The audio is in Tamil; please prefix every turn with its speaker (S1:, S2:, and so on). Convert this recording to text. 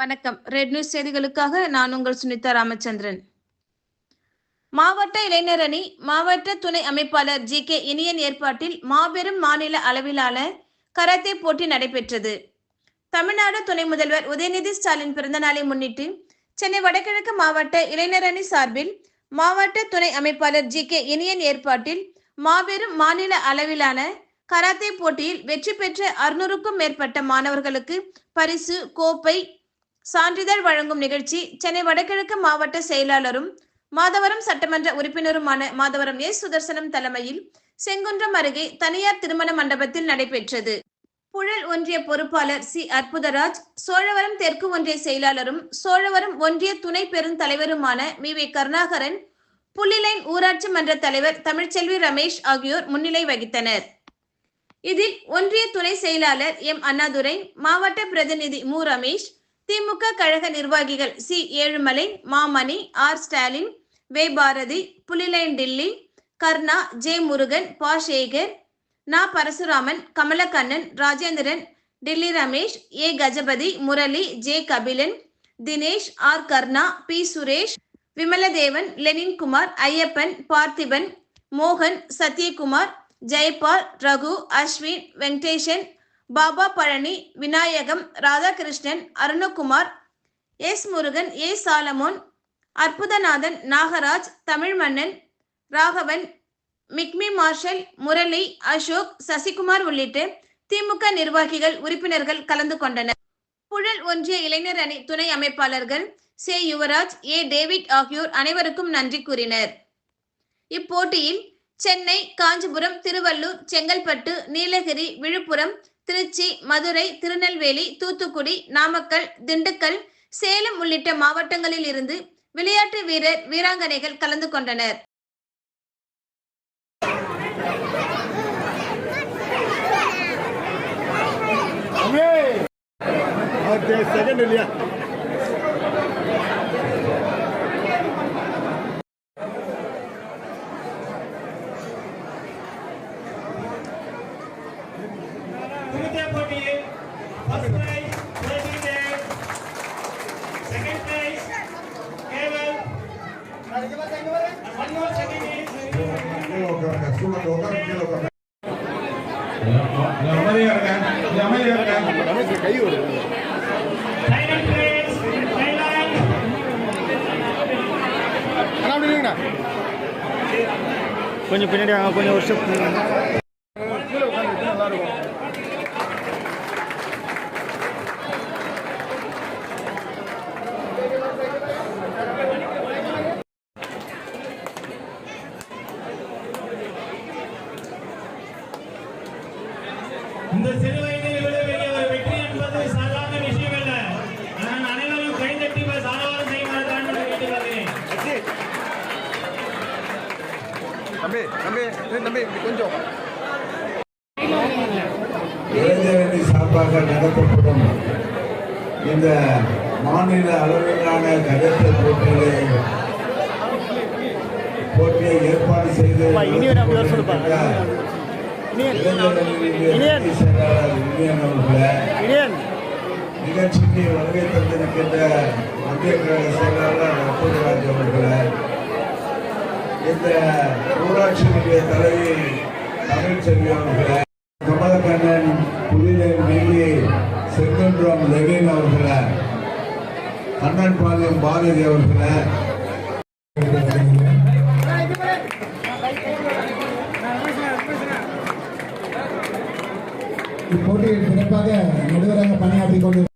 S1: வணக்கம். ரெட் நியூஸ் செய்திகளுக்காக நான் உங்கள் சுனிதா ராமச்சந்திரன். மாவட்ட இளைஞர் அணி மாவட்ட துணை அமைப்பாளர் ஜி கே இனியன் ஏற்பாட்டில் மாபெரும் மாநில அளவிலான கராத்தே போட்டி நடைபெற்றது. தமிழ்நாடு துணை முதல்வர் உதயநிதி ஸ்டாலின் பிறந்த நாளை முன்னிட்டு சென்னை வடகிழக்கு மாவட்ட இளைஞர் அணி சார்பில் மாவட்ட துணை அமைப்பாளர் ஜி கே இனியன் ஏற்பாட்டில் மாபெரும் மாநில அளவிலான கராத்தே போட்டியில் வெற்றி பெற்ற அறுநூறுக்கும் மேற்பட்ட மாணவர்களுக்கு பரிசு கோப்பை சான்றிதழ் வழங்கும் நிகழ்ச்சி சென்னை வடகிழக்கு மாவட்ட செயலாளரும் மாதவரம் சட்டமன்ற உறுப்பினருமான மாதவரம் எஸ் சுதர்சனம் தலைமையில் செங்குன்றம் அருகே தனியார் திருமண மண்டபத்தில் நடைபெற்றது. புழல் ஒன்றிய பொறுப்பாளர் சி அற்புதராஜ் சோழவரம் தெற்கு ஒன்றிய செயலாளரும் சோழவரம் ஒன்றிய துணை பெருந்தலைவருமான மி வி கருணாகரன் புள்ளிலைன் ஊராட்சி மன்ற தலைவர் தமிழ்ச்செல்வி ரமேஷ் ஆகியோர் முன்னிலை வகித்தனர். இதில் ஒன்றிய துணை செயலாளர் எம் அண்ணாதுரை மாவட்ட பிரதிநிதி மு ரமேஷ் திமுக கழக நிர்வாகிகள் சி. ஏழுமலை மாமணி ஆர். ஸ்டாலின் வே. பாரதி புலிலைன் டில்லி கர்ணா ஜே. முருகன் பா. சேகர் நா. Parasuraman Kamalakannan Rajendran Dilli Ramesh A. Gajapathi Murali J. Kabilan Dinesh R. Karna P. Suresh Vimaladevan Leninkumar Ayyappan Parthiban மோகன் Sathyakumar Jayapal Raghu Ashwin Venkatesan Baba Palani Vinayagam Radhakrishnan Arunakumar S Murugan A Solomon Arputhanathan Nagaraj Thamizhmannan Raghavan மிக்மி Marshal Murali Ashok Sasikumar உள்ளிட்ட திமுக நிர்வாகிகள் உறுப்பினர்கள் கலந்து கொண்டனர். புழல் ஒன்றிய இளைஞர் அணி துணை அமைப்பாளர்கள் சே. யுவராஜ் ஏ. டேவிட் ஆகியோர் அனைவருக்கும் நன்றி கூறினர். இப்போட்டியில் சென்னை காஞ்சிபுரம் திருவள்ளூர் செங்கல்பட்டு நீலகிரி விழுப்புரம் திருச்சி மதுரை திருநெல்வேலி தூத்துக்குடி நாமக்கல் திண்டுக்கல் சேலம் உள்ளிட்ட மாவட்டங்களில் இருந்து விளையாட்டு வீரர் வீராங்கனைகள் கலந்து கொண்டனர்.
S2: செகண்ட் இல்லையா?
S3: குருதே போட்டியில் ஃபர்ஸ்ட் பிரைஸ் பிரசிடே செகண்ட் பிரைஸ் கேவல். ஒன் மோர் செகண்ட்
S4: அமைதியா இருக்க அமைதியா இருக்க
S2: கை வருது
S3: ஃபைனல் பிரைஸ்
S2: அண்ணா அப்படி
S5: கொஞ்சம் பின்னாடி கொஞ்சம்
S2: வருஷம்
S3: இந்த சிறு வயதில் இவ்வளவு பெரிய ஒரு வெற்றி என்பது சாதாரண விஷயம் அல்ல. ஆனால் அனைவரும் கைதட்டி சாதாரண செய்யுமாறு கேட்டுள்ளேன்
S2: தம்பி தம்பி தம்பி கொஞ்சம்.
S6: இளைஞரணி சார்பாக நடத்தப்படும் இந்த மாநில அளவிலான கருத்து போட்டிகளை போட்டியை ஏற்பாடு செய்து நிகழ்ச்சிக்கு வருகை தந்திருக்கின்ற மத்திய கழக செயலாளர் அற்புதராஜ் அவர்களே இந்த ஊராட்சி நிலைய தலைவி தமிழ்ச்செல்வி அவர்களே கமலக்கண்ணன் புலிலை நெல்லி செங்குன்றம் லெவின் அவர்களே கண்ணன் பாளையம் பாரதி அவர்களே
S7: இப்போட்டியில் சிறப்பாக நடுவராக பணியாற்றி கொண்டு